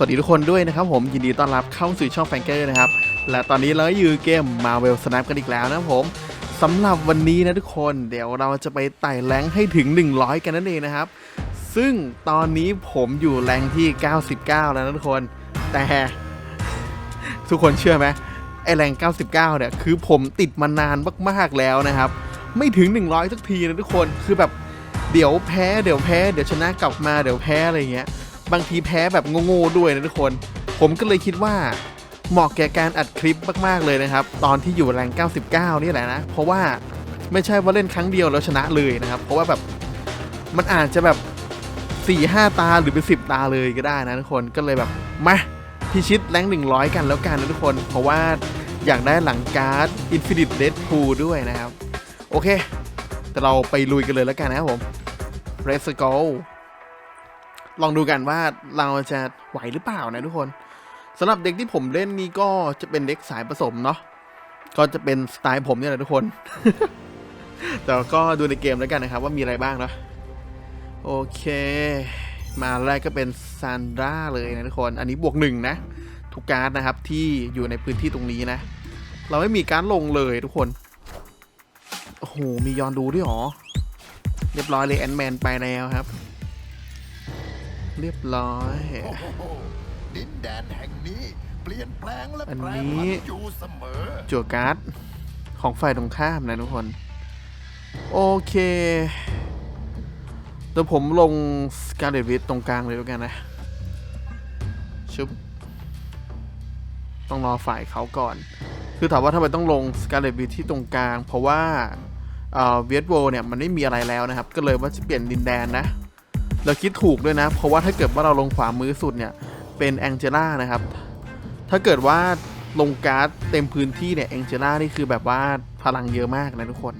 วัสดีทุกคนด้วยนะครับผมยินดีต้อนรับเข้าสู่ช่องแฟงเกอร์นะครับ และตอนนี้เราก็อยู่เกม Marvel Snap กันอีกแล้วนะครับผมสำหรับวันนี้นะทุกคนเดี๋ยวเราจะไปไต่แรงให้ถึง 100 กันนั่นเองนะครับ ซึ่งตอนนี้ผมอยู่แรงที่ 99 แล้วนะทุกคน แต่ทุกคนเชื่อไหมไอแรง 99 เนี่ยคือผมติดมานานมากๆแล้วนะครับ ไม่ถึง 100 สักทีนะทุกคนคือแบบเดี๋ยวแพ้เดี๋ยวแพ้เดี๋ยวชนะกลับมาเดี๋ยวแพ้อะไรอย่างเงี้ย บางทีแพ้แบบโง่ๆด้วยนะทุกคน ผมก็เลยคิดว่าเหมาะแก่การอัดคลิปมากๆเลยนะครับ ตอนที่อยู่แรง 99 นี่แหละนะ เพราะว่าไม่ใช่ว่าเล่นครั้งเดียวแล้วชนะเลยนะครับ เพราะว่าแบบมันอาจจะแบบ4 5 ตาหรือเป็น10 ตาเลยก็ได้นะทุกคนก็เลยแบบมาพิชิตแรง 100 กันแล้วกันนะทุกคน เพราะว่าอยากได้หลังการ์ด Infinite Deadpool ด้วยนะครับ โอเค แต่เราไปลุยกันเลยแล้วกันนะครับผม Let's go ลองดูกันว่าเราจะไหวหรือเปล่านะทุกคนสำหรับเด็กที่ผมเล่นนี่ก็จะเป็นเด็กสายผสมเนาะก็จะเป็นสไตล์ผมเนี่ยแหละทุกคน แต่ก็ดูในเกมแล้วกันนะครับ ว่ามีอะไรบ้างเนาะโอเค มาแรกก็เป็นซานดราเลยนะทุกคน อันนี้บวกหนึ่งนะ ทุกการ์ดนะครับที่อยู่ในพื้นที่ตรงนี้นะ เราไม่มีการลงเลยทุกคน โอ้โห มียอนดูด้วยเหรอ เรียบร้อยเลยแอนแมนไปแล้วครับ เรียบร้อย โอ้โหดินแดนแห่งนี้ เปลี่ยนแปลงและอันแปรนี้ ผันอยู่เสมอ จั่วการ์ดของฝ่ายตรงข้ามนะทุกคน โอเคเดี๋ยวผมลงสกาเลตวิทตรงกลางเลยแล้วกันนะ ชุบ ต้องรอฝ่ายเขาก่อน คือถามว่าทำไมต้องลงสกาเลตวิทที่ตรงกลาง เพราะว่าเวียดโวเนี่ย มันไม่มีอะไรแล้วนะครับ ก็เลยว่าจะเปลี่ยนดินแดนนะ เราคิดถูกด้วยนะ เพราะว่าถ้าเกิดว่าเราลงขวามือสุดเนี่ย เป็นแองเจล่านะครับ ถ้าเกิดว่าลงการ์ดเต็มพื้นที่เนี่ยแองเจล่านี่คือแบบว่าพลังเยอะมากนะทุกคน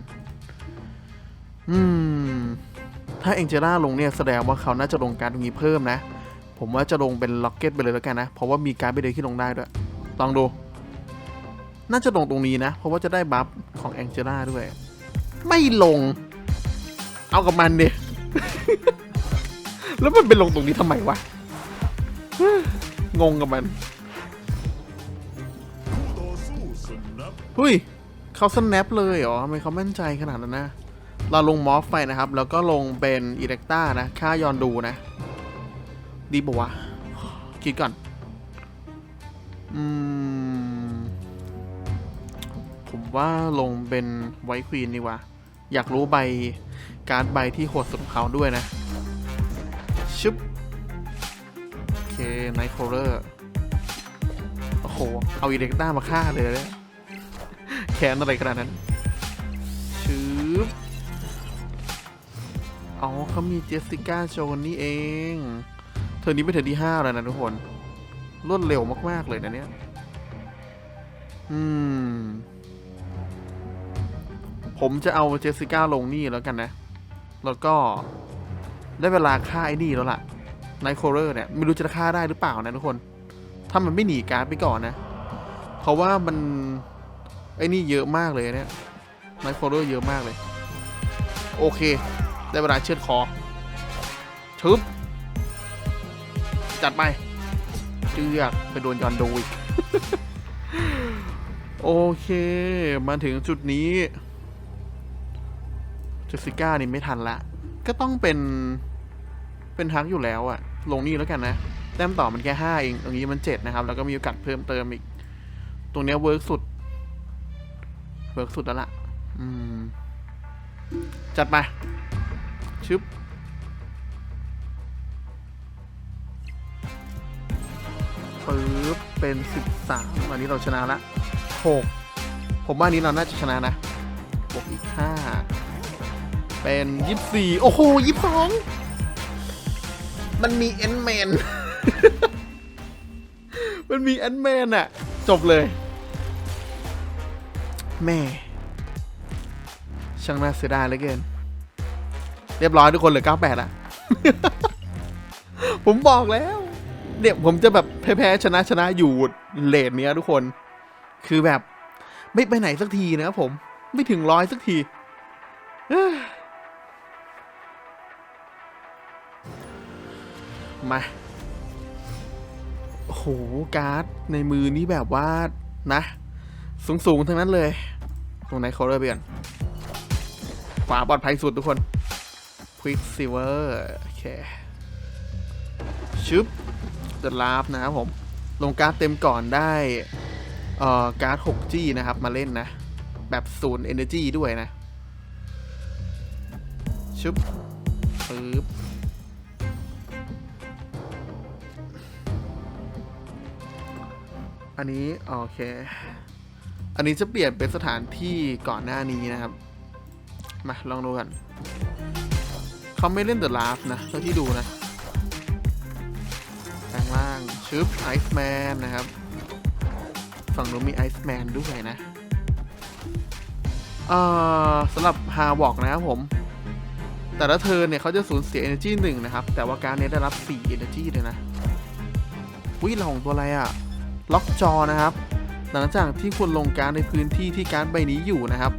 อืม ถ้าแองเจล่าลงเนี่ยแสดงว่าเขาน่าจะลงการ์ดตรงนี้เพิ่มนะ ผมว่าจะลงเป็นล็อกเก็ตไปเลยแล้วกันนะ เพราะว่ามีการ์ดไปเลยที่ลงได้ด้วย ลองดู น่าจะลงตรงนี้นะ เพราะว่าจะได้บัฟของแองเจล่าด้วย ไม่ลง เอากับมันดิ แล้วมันไปลงตรงนี้ทำไมวะ งงกับมันคู่ต่อสู้สนับเฮ้ยเขาสแนปเลยเหรอทำไมเขามั่นใจขนาดนั้นนะ เราลงมอฟไปนะครับ แล้วก็ลงเป็นอิเล็กต้านะ ค่ายอนดูนะ ดีปะวะ คิดก่อน อืม ผมว่าลงเป็นไวท์ควีนดีกว่า อยากรู้ใบ การ์ดใบที่โหดสุดของเขาด้วยนะ ชึบโอเคไนท์โคลเลอร์โอ้โห เอาอิเล็กต้ามาฆ่าเลยนะเนี่ยแค้นอะไรขนาดนั้นชืบอ๋อเขามีเจสสิก้าโจนนี่เอง เธอนี้เป็นเธอที่ห้าแล้วนะทุกคนรวดเร็วมากๆเลยนะเนี่ย อืม ผมจะเอาเจสสิก้าลงนี่แล้วกันนะ แล้วก็ ได้เวลาฆ่าไอ้นี่แล้วล่ะไนโคเรอร์เนี่ยไม่รู้จะฆ่าได้หรือเปล่านะทุกคน ถ้ามันไม่หนีการ์ดไปก่อนนะ เพราะว่ามันไอ้นี่เยอะมากเลยเนี่ยไนโคเรอร์เยอะมากเลย โอเค ได้เวลาเชือดคอชึบจัดไปเจือกไปโดนยอนดูอีกโอเค มาถึงจุดนี้เจสสิก้านี่ไม่ทันละ ก็ต้องเป็น เป็นทักอยู่แล้วอะลงนี่แล้วกันนะแต้มต่อมันแค่ห้าเองตรงนี้มันเจ็ดนะครับ แล้วก็มีโอกาสเพิ่มเติมอีก ตรงเนี้ยเวิร์กสุด เวิร์กสุดแล้วล่ะ อืม จัดไป ชึบปึ๊บ เป็นสิบสามอันนี้เราชนะละหกผมว่าอันนี้เราน่าจะชนะนะบวกอีกห้าเป็นยี่สิบสี่โอ้โหยี่สิบสอง มันมีแอนแมน มันมีแอนแมนอะจบเลย แม่ ช่างน่าเสียดายเหลือเกิน เรียบร้อยทุกคนเหลือ 98ละผมบอกแล้วเดี๋ยวผมจะแบบแพ้ชนะชนะอยู่เลนเนี้ยทุกคน คือแบบ ไม่ไปไหนสักทีนะครับผม ไม่ถึงร้อยสักที มาโอ้โหการ์ดในมือนี้แบบว่านะสูงสูงๆทั้งนั้นเลย ตรงไหนเขาเลยไปกันขวาปลอดภัยสุดทุกคน Quicksilver โอเคชึบเดลาฟนะครับผม ลงการ์ดเต็มก่อนได้เอ่อการ์ด 6G นะครับ มาเล่นนะ แบบศูนย์ Energy ด้วยนะ ชึบปึ๊บ อันนี้โอเค อันนี้จะเปลี่ยนเป็นสถานที่ก่อนหน้านี้นะครับ มาลองดูกัน เขาไม่เล่นเดอะลาฟนะเท่าที่ดูนะแปลงล่างชึบไอซ์แมนนะครับ ฝั่งนู้นมีไอซ์แมนด้วยนะ เอ่อสำหรับฮาวอกนะครับผม แต่ละเทิร์นเนี่ยเขาจะสูญเสีย Energy หนึ่งนะครับ แต่ว่าการเนี้ได้รับ 4 Energy เลยนะวิเราของตัวอะไรอะ ล็อกจอนะครับ หลังจากที่คุณลงการในพื้นที่ที่การใบนี้อยู่นะครับ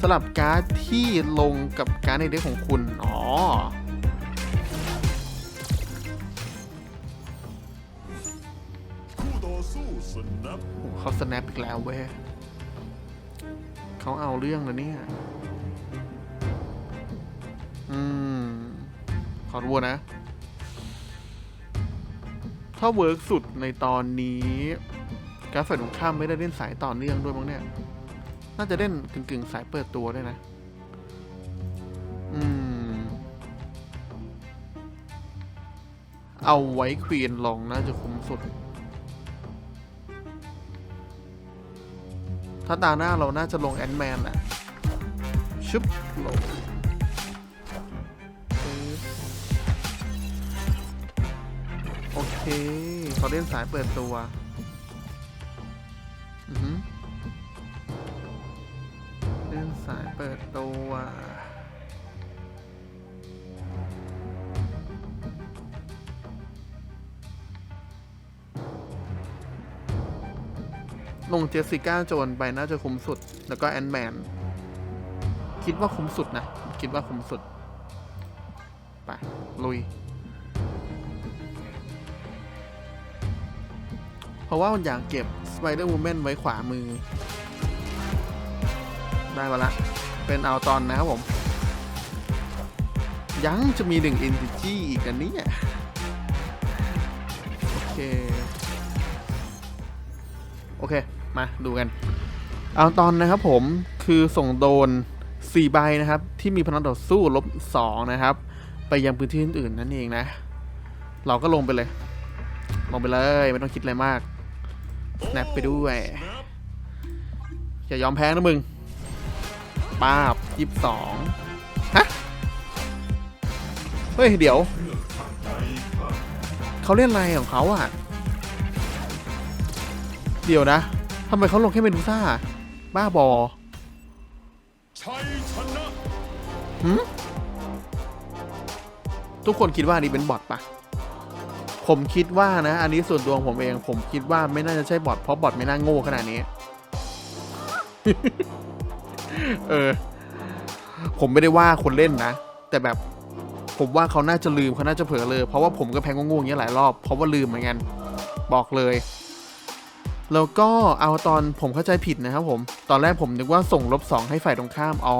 สลับการ์ดที่ลงกับการในเด็กของคุณ อ๋อคู่ต่อสู้สนับโอ้เขาสแนปอีกแล้วเว้ยเขาเอาเรื่องแล้วเนี่ย อืม ขอรู้นะ ถ้าเวิร์กสุดในตอนนี้การฝ่ายตรงข้ามไม่ได้เล่นสายต่อเนื่องด้วยมั้งเนี่ย น่าจะเล่นกึ่งๆสายเปิดตัวด้วยนะ อืม เอาไว้ควีนลองน่าจะคุ้มสุด ถ้าตาหน้าเราน่าจะลงแอนด์แมนแหละชึบลง เคขาเล่นสายเปิดตัวอือหือเล่นสายเปิดตัวลงเจสสิก้าโจนไปน่าจะคุ้มสุด แล้วก็แอนแมน คิดว่าคุ้มสุดนะ คิดว่าคุ้มสุด ไป ลุย ราะว่ามันอยากเก็บ Spider Woman ไว้ขวามือ ได้มาละ เป็นเอาตอนนะครับผม ยังจะมีหนึ่ง Entity อีกอันนี้โอเค โอเค มาดูกัน เอาตอนนะครับผมคือส่งโดน4ใบนะครับ ที่มีพลังต่อสู้ลบ2นะครับ ไปยังพื้นที่อื่นๆนั่นเองนะ เราก็ลงไปเลย ลงไปเลย ไม่ต้องคิดอะไรมาก snap ไปด้วยอย่ายอมแพ้นะมึงป้าบยี่สิบสองฮะ เฮ้ย เดี๋ยว เขาเล่นอะไรของเขาอะ เดี๋ยวนะทำไมเขาลงแค่เมดูซ่า บ้าบอหืมทุกคนคิดว่านนี้เป็นบอทปะ ผมคิดว่านะ อันนี้ส่วนตัวของผมเอง ผมคิดว่าไม่น่าจะใช่บอทเพราะบอทไม่น่าโง่ขนาดนี้ เออ ผมไม่ได้ว่าคนเล่นนะ แต่แบบผมว่าเขาน่าจะลืมเขาน่าจะเผลอเลย เพราะว่าผมก็แพงโง่ๆอย่างเงี้ยหลายรอบเพราะว่าลืมเหมือนกันบอกเลย แล้วก็เอาตอนผมเข้าใจผิดนะครับผม ตอนแรกผมนึกว่าส่งลบสองให้ฝ่ายตรงข้าม อ๋อ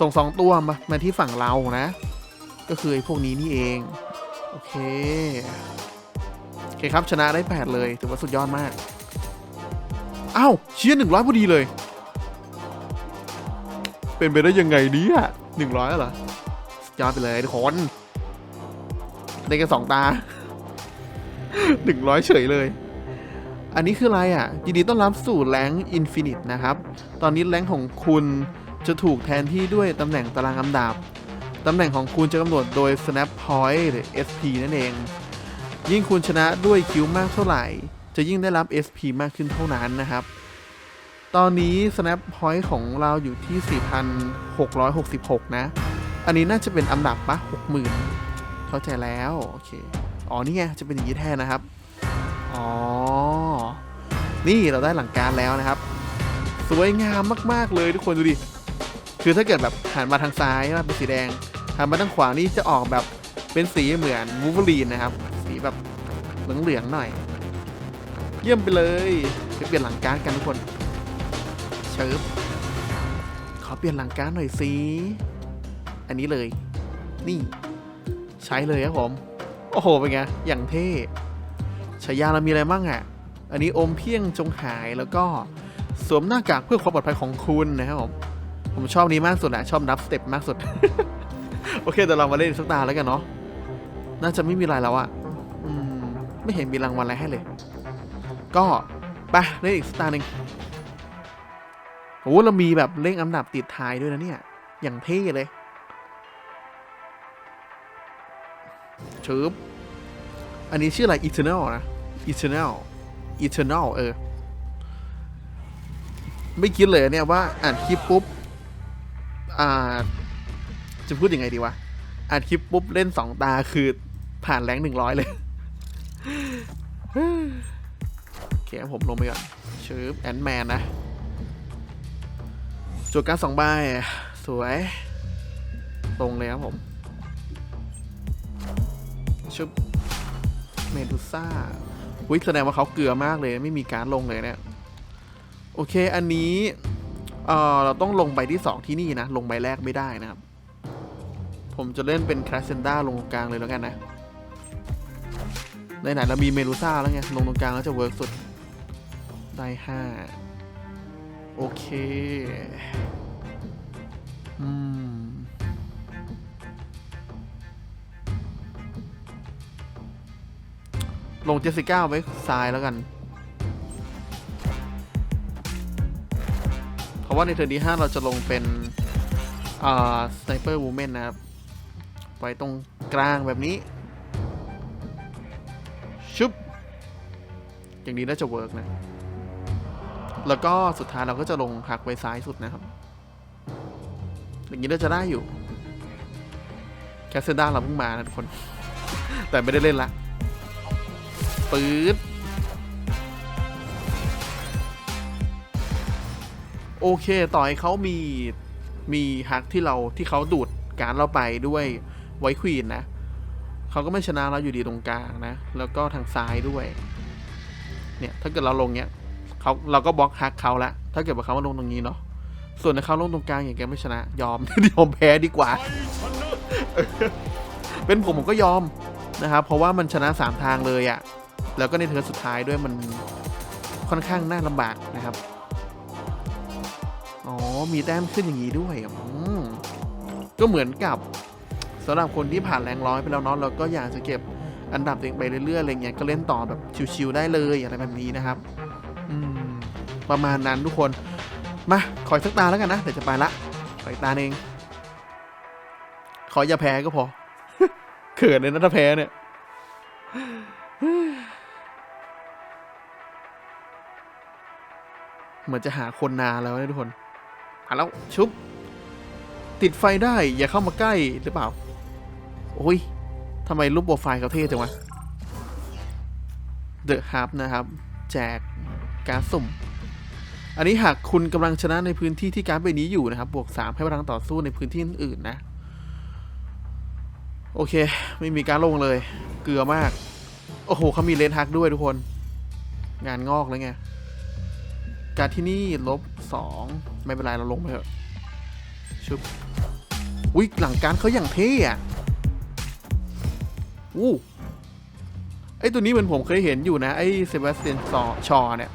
ส่งสองตัวมามาที่ฝั่งเรานะ ก็คือไอ้พวกนี้นี่เอง โอเค เคครับ ชนะได้ 8 เลย ถือว่าสุดยอดมาก อ้าวเชียร์หนึ่งร้อยพอดีเลย เป็นไปได้ยังไงเนี่ยหนึ่งร้อยเหรอสุดยอดไปเลยทุกคนได้แค่สองตาหนึ่งร้อยเฉยเลย อันนี้คืออะไรอะ ยินดีต้อนรับสู่แรงอินฟินิตนะครับ ตอนนี้แรงของคุณจะถูกแทนที่ด้วยตำแหน่งตารางอันดับ ตำแหน่งของคุณจะกำหนดโดย snap point หรือ SP นั่นเอง ยิ่งคุณชนะด้วยคิวมากเท่าไหร่ จะยิ่งได้รับ SP มากขึ้นเท่านั้นนะครับ ตอนนี้ snap point ของเราอยู่ที่ 4,666 นะ อันนี้น่าจะเป็นอันดับปะ60,000 เข้าใจแล้วโอเค อ๋อนี่ไงจะเป็นอย่างนี้แทนนะครับ อ๋อ นี่เราได้หลังการแล้วนะครับ สวยงามมาก ๆ เลยทุกคนดูดิ คือถ้าเกิดแบบหันมาทางซ้ายนะเป็นสีแดงหันมาทางขวานี่จะออกแบบเป็นสีเหมือนวูฟเวอรีนนะครับ สีแบบเหลืองๆหน่อย เยี่ยมไปเลยไปเปลี่ยนหลังการดกันทุกคนเชิบขอเปลี่ยนหลังการดหน่อยสิอันนี้เลย นี่ ใช้เลยครับผม โอ้โหเป็นไงอย่างเท่ฉายาเรามีอะไรบ้างอะ่ะ อันนี้อมเพียงจงหายแล้วก็สวมหน้ากากเพื่อความปลอดภัยของคุณนะครับผม ผมชอบนี้มากสุดแหละชอบนับสเต็ปมากสุด โอเคเดี๋ยวเรามาเล่นสักตาแล้วกันเนาะ น่าจะไม่มีอะไรแล้วอะ ไม่เห็นมีรางวัลอะไรให้เลย ก็ไปเล่นอีกสักตาหนึ่งโอ้เรามีแบบเร่งอันดับติดท้ายด้วยนะเนี่ย อย่างเท่เลยชืบอันนี้ชื่ออะไร Eternal นะ Eternal Eternal เออ ไม่คิดเลยเนี่ยว่าอ่านคลิปปุ๊บ อ่า จะพูดยังไงดีวะ อ่านคลิปปุ๊บเล่นสองตาคือผ่านแรงหนึ่งร้อยเลย โอเคผมลงไปก่อนชืบแอนแมนนะจวดการสองใบสวย ตรงเลยครับผมชุบเมดูซ่าวิแสดงว่าเขาเกลือมากเลย ไม่มีการลงเลยเนี่ยโอเคอันนี้เออเราต้องลงใบที่ 2 ที่นี่นะ ลงใบแรกไม่ได้นะครับ ผมจะเล่นเป็นคลาสเซนด้าลงตรงกลางเลยแล้วกันนะ ไหนๆเรามีเมลูซ่าแล้วไง ลงตรงกลางแล้วจะเวิร์กสุด ได้ห้าโอเค อืม ลงเจสสิก้าไว้ซ้ายแล้วกัน เพราะว่าในเทอร์นที่5เราจะลงเป็น อ่าสไนเปอร์วูแมนนะครับ ไว้ตรงกลางแบบนี้ อย่างนี้น่าจะเวิร์กนะ แล้วก็สุดท้ายเราก็จะลงหักไว้ซ้ายสุดนะครับ อย่างนี้น่าจะได้อยู่ แคสเซนด้าเราเพิ่งมานะทุกคน แต่ไม่ได้เล่นละปื๊ดโอเค ต่อให้เขามี มีฮักที่เราที่เขาดูดการเราไปด้วยไวควีนนะ เขาก็ไม่ชนะเราอยู่ดีตรงกลางนะ แล้วก็ทางซ้ายด้วย เนี่ยถ้าเกิดเราลงเนี้ยเขาเราก็บล็อกฮักเขาละถ้าเกิดว่าเขามาลงตรงนี้เนาะส่วนถ้าเขาลงตรงกลางอย่างแกไม่ชนะ ยอมยอมแพ้ดีกว่า เป็นผมผมก็ยอมนะครับเพราะว่ามันชนะ3ทางเลยอะ่ะแล้วก็ในเทิร์นสุดท้ายด้วยมันค่อนข้างน่าลำบากนะครับอ๋อมีแต้มขึ้นอย่างนี้ด้วยก็เหมือนกับสำหรับคนที่ผ่านแรงร้อยไปแล้วเนาะเราก็อยากจะเก็บ อันดับตัวเองไปเรื่อยๆอะไรเงี้ยก็เล่นต่อแบบชิวๆได้เลยอะไรแบบนี้นะครับอืมประมาณนั้นทุกคนมาขออีกสักตาแล้วกันนะเดี๋ยวจะไปละขออีกตาเองขออย่าแพ้ก็พอเขินเลยนะถ้าแพ้เนี่ยเหมือนจะหาคนนาแล้วนะทุกคนหาแล้วชุบ ติดไฟได้ อย่าเข้ามาใกล้หรือเปล่า โอ้ย ทำไมรูปโปรไฟล์เขาเท่จังวะ The Hub นะครับ แจกการสุ่ม อันนี้หากคุณกำลังชนะในพื้นที่ที่การดใบนี้อยู่นะครับ บวก 3 ให้พลังต่อสู้ในพื้นที่อื่นๆนะ โอเค ไม่มีการลงเลย เกลือมาก โอ้โหเขามีเลนฮักด้วยทุกคน งานงอกแล้วไง การที่นี่ลบสองไม่เป็นไรเราลงไปเถอะชุบอุ้ยหลังการเขาอย่างเท่อะ อู้ไอตัวนี้เหมือนผมเคยเห็นอยู่นะ ไอเซบาสเตียนซชอเนี่ย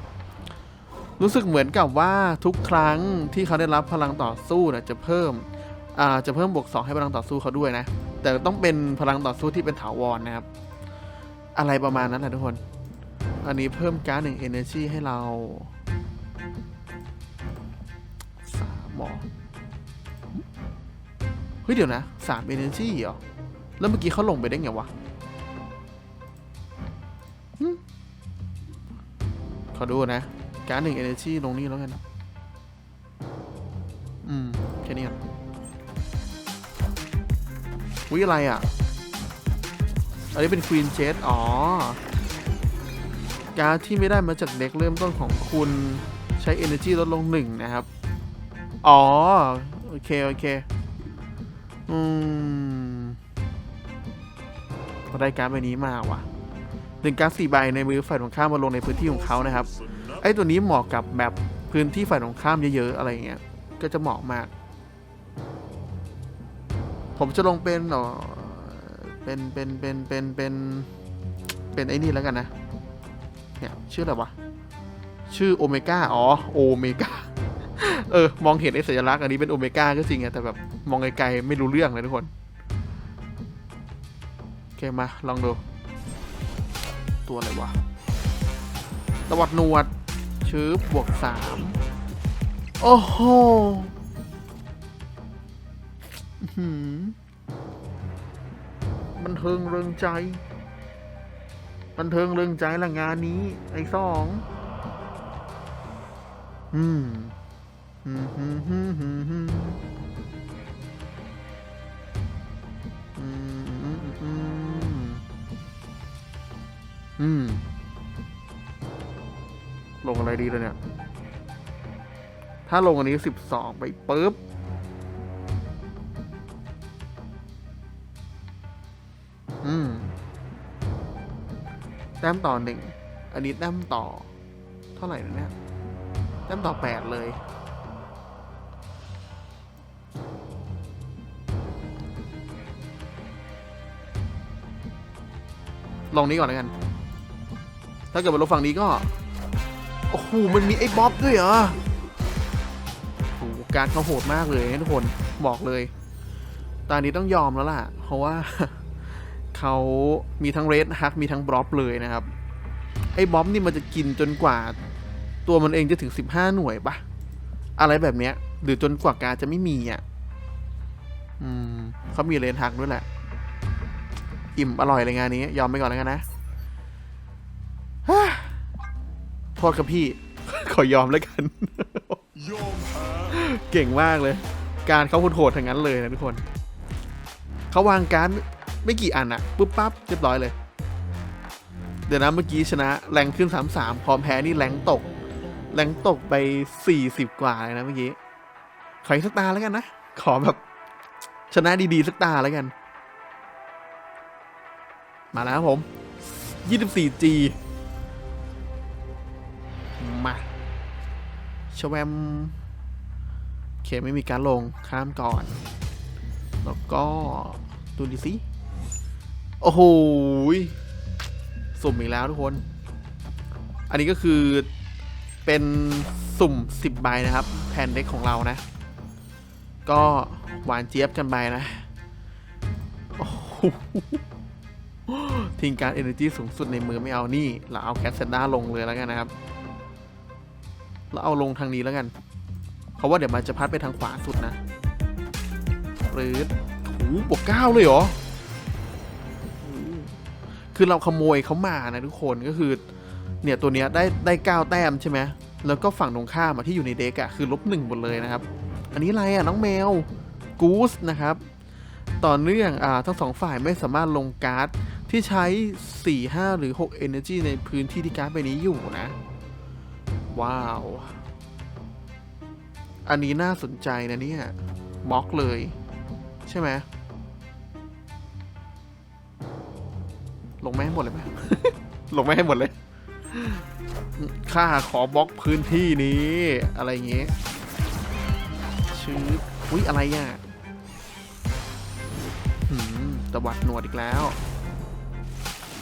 รู้สึกเหมือนกับว่าทุกครั้งที่เขาได้รับพลังต่อสู้นี่ยจะเพิ่มอ่าจะเพิ่มบวกสองให้พลังต่อสู้เขาด้วยนะ แต่ต้องเป็นพลังต่อสู้ที่เป็นถาวรนะครับ อะไรประมาณนั้นแหละทุกคน อันนี้เพิ่มการ์ดหนึ่ง energy ให้เราสามหมอเฮ้ยเดี๋ยวนะสาม energy เหรอ แล้วเมื่อกี้เขาลงไปได้ไงวะ ขอดูนะ การหนึ่ง energy ลงนี่แล้วกัน อืม แค่นี้ก่อนวิอะไรอะ อันนี้เป็นควีนเจ t อ๋อ การที่ไม่ได้มาจากเด็กเริ่มต้นของคุณใช้ Energy ลดลงหนึ่งนะครับ อ๋อ โอเค โอเค อืมได้การดใบนี้มาว่ะ หนึ่งการ์ดสี่ใบในมือฝ่ายตรงข้ามมาลงในพื้นที่ของเขานะครับ ไอ้ตัวนี้เหมาะกับแบบพื้นที่ฝ่ายตรงข้ามเยอะๆอะไรอย่างเงี้ย ก็จะเหมาะมาก ผมจะลงเป็นอ่อเป็นเป็นเป็นเป็นเป็นเป็นไอ้นี่แล้วกันนะ เนี่ยชื่ออะไรวะ ชื่อโอเมก้า อ๋อโอเมก้า เออ มองเห็นไอ้สัญลักษณ์อันนี้เป็นโอเมก้าก็จริงไงแต่แบบมองไกลๆไม่รู้เรื่องเลยทุกคน โอเคมาลองดู ตัวอะไรวะตวัดหนวดชืบบวกสามโอ้โหบันเทิงเริงใจ บันเทิงเริงใจละงานนี้ ไอ้สองอืมอืมฮึมฮึมฮึม อืม ลงอะไรดีเลยเนี่ย ถ้าลงอันนี้สิบสองไปปุ๊บ อืม แต้มต่อหนึ่ง อันนี้แต้มต่อ เท่าไหร่นะเนี่ย แต้มต่อแปดเลย ลองนี้ก่อนแล้วกัน ถ้าเกิดมาลงฝั่งนี้ก็ โอ้โห มันมีไอ้บ๊อบด้วยเหรอโอ้การเขาโหดมากเลยทุกคนบอกเลย ตอนนี้ต้องยอมแล้วล่ะ เพราะว่าเขามีทั้งเรดฮักมีทั้งบล็อบเลยนะครับ ไอ้บ๊อบนี่มันจะกินจนกว่า ตัวมันเองจะถึง 15 หน่วยปะอะไรแบบเนี้ย หรือจนกว่าการจะไม่มีอะ อืมเขามีเรดฮักด้วยแหละ อิ่มอร่อยเลยงานนี้ ยอมไปก่อนแล้วกันนะ โทษครับพี่ ขอยอมแล้วกัน เก่งมากเลย การเขาโหดๆทั้งนั้นเลยนะทุกคน เขาวางการไม่กี่อันอะปุ๊บปั๊บเรียบร้อยเลย เดี๋ยวนะเมื่อกี้ชนะแรงขึ้น 3-3 พร้อมแพ้นี่แรงตก แรงตกไป 40 กว่าเลยนะเมื่อกี้ ขออีกสักตาแล้วกันนะ ขอแบบ ชนะดีๆสักตาแล้วกัน มาแล้วครับผม 24G ชแวมโอเคไม่มีการลงข้ามก่อน แล้วก็ดูดิสิ โอ้โหสุ่มอีกแล้วทุกคน อันนี้ก็คือเป็นสุ่ม 10 ใบนะครับ แผ่นเด็กของเรานะ ก็หวานเจี๊ยบกันไปนะทิ้งการ Energy สูงสุดในมือไม่เอานี่ เราเอาแคสเซนด้าลงเลยแล้วกันนะครับ เราเอาลงทางนี้แล้วกัน เพราะว่าเดี๋ยวมันจะพัดไปทางขวาสุดนะปรือ้โหบวกเก้าเลยเหรออคือเราขโมยเขามานะทุกคนก็คือ เนี่ยตัวเนี้ยได้ได้เก้าแต้มใช่ไหมแล้วก็ฝั่งตรงข้ามที่อยู่ในเด็กอะคือลบหนึ่งหมดเลยนะครับ อันนี้อะไรอะน้องแมวกูสนะครับ ต่อเนื่องอ่าทั้งสองฝ่ายไม่สามารถลงการ์ดที่ใช้ 4 5 หรือ 6 Energy ในพื้นที่ที่การ์ดใบนี้อยู่นะ ว้าว อันนี้น่าสนใจนะเนี่ยบล็อกเลย ใช่ไหมลงไม่ให้หมดเลยไหมลงไม่ให้หมดเลยข้าขอบล็อกพื้นที่นี้ อะไรเงี้ยชื่ออุ้ยอะไรอะหืมตะวัดหนวดอีกแล้ว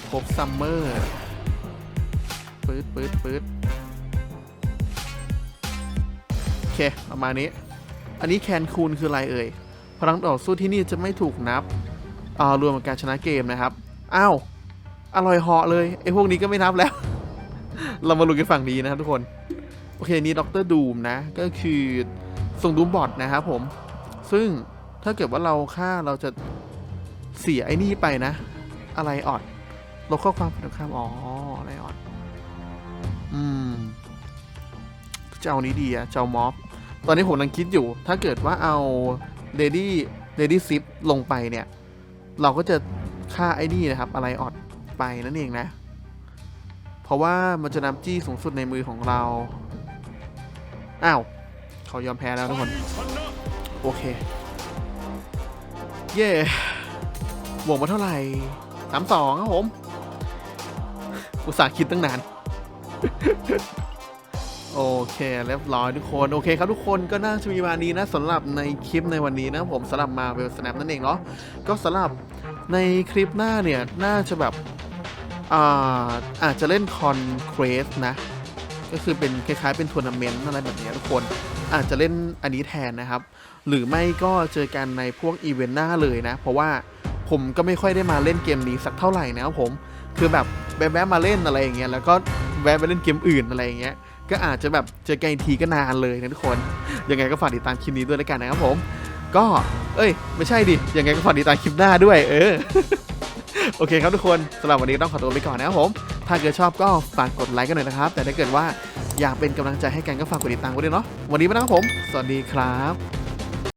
พบซัมเมอร์ปื๊ดปื๊ดปื๊ด เค ประมาณนี้ อันนี้แคนคูนคืออะไรเอ่ย พลังต่อสู้ที่นี่จะไม่ถูกนับอ่ารวมกับการชนะเกมนะครับ อ้าว อร่อยเหาะเลยไอ้พวกนี้ก็ไม่นับแล้ว เรามาลุยกันฝั่งนี้นะครับทุกคน โอเค นี่ด็อกเตอร์ดูมนะ ก็คือส่งดูมบอทนะครับผม ซึ่งถ้าเกิดว่าเราฆ่าเราจะเสียไอ้นี่ไปนะ อะไรออดลบข้อความผ่านตรงข้ามอ๋ออะไรออดอืม จะเอานี้ดีอะจะเอาม็อบตอนนี้ผมกำลังคิดอยู่ ถ้าเกิดว่าเอาเดดี้เดดี้ซิปลงไปเนี่ย เราก็จะฆ่าไอ้นี่นะครับ อะไรออดไปนั่นเองนะ เพราะว่ามันจะนำจี้สูงสุดในมือของเรา อ้าว เขายอมแพ้แล้วทุกคน โอเค เย่บวกมาเท่าไหร่สามสองครับผม อุตส่าห์คิดตั้งนาน โอเคเรียบร้อยทุกคนโอเคครับทุกคนก็น่าจะมีวันนี้นะสำหรับในคลิปในวันนี้นะผมสำหรับมาเวลสแนปนั่นเองเนาะก็สำหรับในคลิปหน้าเนี่ยน่าจะแบบอ่าอาจจะเล่นคอนเควสนะ ก็คือเป็นคล้ายๆเป็นทัวร์นาเมนต์อะไรแบบนี้ทุกคนอาจจะเล่นอันนี้แทนนะครับ หรือไม่ก็เจอกันในพวกอีเวนต์หน้าเลยนะ เพราะว่าผมก็ไม่ค่อยได้มาเล่นเกมนี้สักเท่าไหร่นะครับผมคือแบบแวะมาเล่นอะไรอย่างเงี้ยแล้วก็แวะไปเล่นเกมอื่นอะไรอย่างเงี้ย ก็อาจจะแบบเจอกันอีกทีก็นานเลยนะทุกคน ยังไงก็ฝากติดตามคลิปนี้ด้วยแล้วกันนะครับผม ก็ เอ้ย ไม่ใช่ดิ ยังไงก็ฝากติดตามคลิปหน้าด้วย เออ โอเคครับทุกคนสำหรับวันนี้ต้องขอตัวไปก่อนนะครับผม ถ้าเกิดชอบก็ฝากกดไลค์กันหน่อยนะครับ แต่ถ้าเกิดว่าอยากเป็นกำลังใจให้กันก็ฝากกดติดตามกันด้วยเนาะ วันนี้ไปนะครับผม สวัสดีครับ